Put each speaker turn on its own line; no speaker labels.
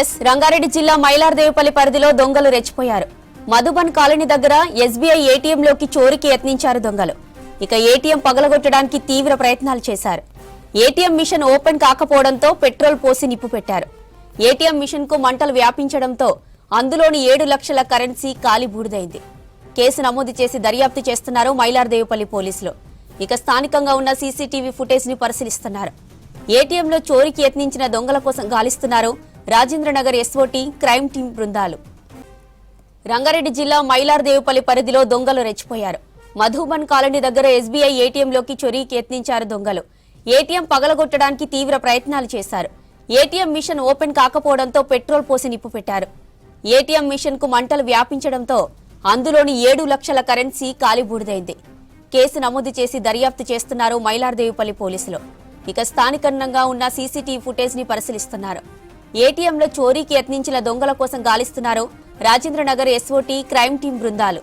Yes Rangareddy జిల్లా మైలార్దేవిపల్లి పరిధిలో దొంగలు రెచ్చిపోయారు. మధుబన్ కాలనీ దగ్గర ఎస్బీఐ ఏటీఎంలోకి చోరికి యత్నించారు దొంగలు. ఇక ఏటీఎం పగలగొట్టడానికి తీవ్ర ప్రయత్నాలు చేశారు. ఏటీఎం మిషన్ ఓపెన్ కాకపోవడంతో పెట్రోల్ పోసి నిప్పు పెట్టారు. ఏటీఎం మిషన్కు మంటలు వ్యాపించడంతో అందులోని ఏడు లక్షల కరెన్సీ కాలి బూడిదైంది. కేసు నమోదు చేసి దర్యాప్తు చేస్తున్నారు మైలార్దేవిపల్లి పోలీసులు. ఇక స్థానికంగా ఉన్న సీసీటీవీ ఫుటేజ్ని పరిశీలిస్తున్నారు. ఏటీఎంలో చోరీకి యత్నించిన దొంగల కోసం గాలిస్తున్నారు రాజేంద్రనగర్ ఎస్ఓటీ క్రైమ్ టీం బృందాలు. రంగారెడ్డి జిల్లా మైలార్దేవుపల్లి పరిధిలో దొంగలు రెచ్చిపోయారు. మధుబన్ కాలనీ దగ్గర ఎస్బీఐ ఏటీఎంలోకి చొరీకి యత్నించారు దొంగలు. ఏటీఎం పగలగొట్టడానికి తీవ్ర ప్రయత్నాలు చేశారు. ఏటీఎం మిషన్ ఓపెన్ కాకపోవడంతో పెట్రోల్ పోసి నిప్పు పెట్టారు. ఏటీఎం మిషన్కు మంటలు వ్యాపించడంతో అందులోని ఏడు లక్షల కరెన్సీ కాలిబూడిదైంది కేసు నమోదు చేసి దర్యాప్తు చేస్తున్నారు మైలార్దేవిపల్లి పోలీసులు. ఇక స్థానికంగా ఉన్న సీసీటీవీ ఫుటేజ్ని పరిశీలిస్తున్నారు. ఏటీఎంలో చోరీకి యత్నించిన దొంగల కోసం గాలిస్తున్నారు రాజేంద్రనగర్ ఎస్ఓటీ క్రైమ్ టీం బృందాలు.